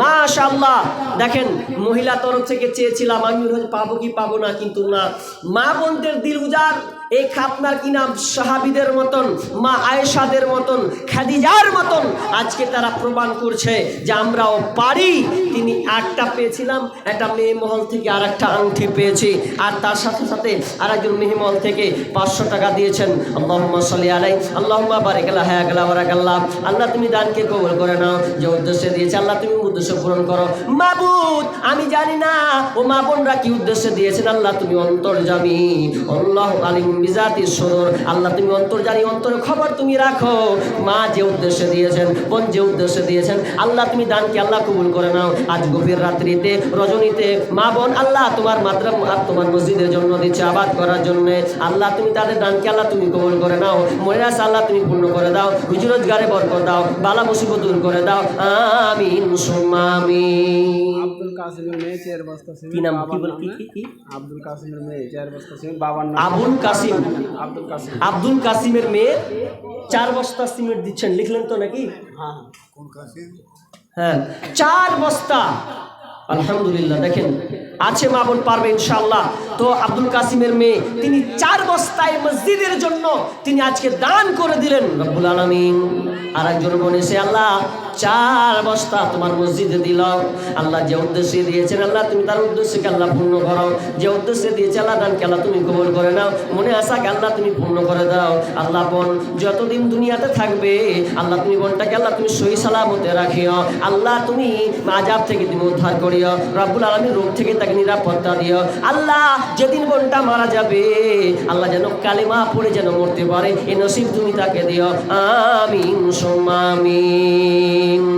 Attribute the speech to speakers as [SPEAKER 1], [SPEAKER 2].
[SPEAKER 1] মাশাআল্লাহ। দেখেন, মহিলা তরফ থেকে চেয়েছিলাম, আমি হয়তো পাবো কি পাবো না, কিন্তু না। মা বোনদের দিল উজার এই খাতনার কি নাম সাহাবিদের মতন, মা আয়েশাদের মতন, খাদিজার মতন আজকে তারা প্রমাণ করছে যে আমরাও পারি। তিনি আটটা পেয়েছিলাম, একটা মেয়ে মহল থেকে আর একটা আংটি পেয়েছি। আর তার সাথে সাথে আর একজন মেয়ে মহল থেকে পাঁচশো টাকা দিয়েছেন। আল্লাহুম্মা সাল্লি আলাই, আল্লাহুম্মা আল্লাহ হ্যাঁ আল্লাহ বারাকাল্লাহ আল্লাহ তুমি দানকে কবুল করে নাও, যে উদ্দেশ্যে দিয়েছে। আল্লাহ তুমি উদ্দেশ্য পূরণ করো। মাবুদ, আমি জানি না। ও মা বোনরা কি উদ্দেশ্যে দিয়েছেন? আল্লাহ, তুমি অন্তর্জামী আল্লাহ আলিম বিজাতি সদর আল্লাহ, তুমি অন্তর্জানি অন্তরে খবর তুমি রাখো। মা যে উদ্দেশ্যে দিয়েছেন, বোন যে উদ্দেশ্যে দিয়েছেন, আল্লাহ, তুমি দানকে আল্লাহ কবুল করে নাও। আজ গভীর রাত্রিতে, রজনীতে মা বোন, আল্লাহ, তোমার মাত্রা তোমার মসজিদের জন্য দিচ্ছে আবাদ করার জন্য। আল্লাহ, তুমি তাদের দানকে আল্লাহ, তুমি কবুল করে নাও। মনে আছে, আল্লাহ, তুমি পূর্ণ করে দাও। রুজি রোজগারে বরকত দাও। বালা মুসিবত দূর করে দাও। আমিন, সুম্মা
[SPEAKER 2] আব্দুল কাসিমের মেয়ে চেয়ার বস্তা সিমেন্ট
[SPEAKER 1] কি নাম? কি বল কি কি কি?
[SPEAKER 2] আব্দুল কাসিমের মেয়ে চেয়ার বস্তা সিমেন্ট বাবার নাম
[SPEAKER 1] আবুল কাসিম।
[SPEAKER 2] আব্দুল কাসিম।
[SPEAKER 1] আব্দুল কাসিমের মেয়ে চার বস্তা সিমেন্ট দিচ্ছেন লিখলেন তো নাকি?
[SPEAKER 2] হ্যাঁ
[SPEAKER 1] হ্যাঁ। চার বস্তা আলহামদুলিল্লাহ দেখেন আছে মা বোন পারবে ইনশাল্লাহ তো আব্দুল কাসিমের মেয়ে তিনি চার বস্তায় মসজিদের জন্য তিনি আজকে দান করে দিলেন। রব্বুল আলমিন। আর একজন বোন এসে আল্লাহ চার বস্তা তোমার মসজিদে দিল। আল্লাহ যে উদ্দেশ্যে দিয়েছেন আল্লাহ, তুমি তার উদ্দেশ্যকে আল্লাহ পূর্ণ করো। যে উদ্দেশ্যে দিয়েছে আল্লাহ দানকে আল্লাহ তুমি কবল করে নাও। মনে আসাকে আল্লাহ তুমি পূর্ণ করে দাও। আল্লাহ বোন, যতদিন দুনিয়াতে থাকবে, আল্লাহ তুমি বোনটাকে আল্লাহ তুমি সহি সালামতে রাখিও। আল্লাহ তুমি আজাব থেকে তুমি উদ্ধার করিও। রব্বুল আলমীর রোগ থেকে তাকে নিরাপত্তা দিও। আল্লাহ যেদিন বোনটা মারা যাবে, আল্লাহ যেন কালিমা পড়ে যেন মরতে পারে, এ নসিব তুমি তাকে দিও। আমিন সোমামিন الرحيم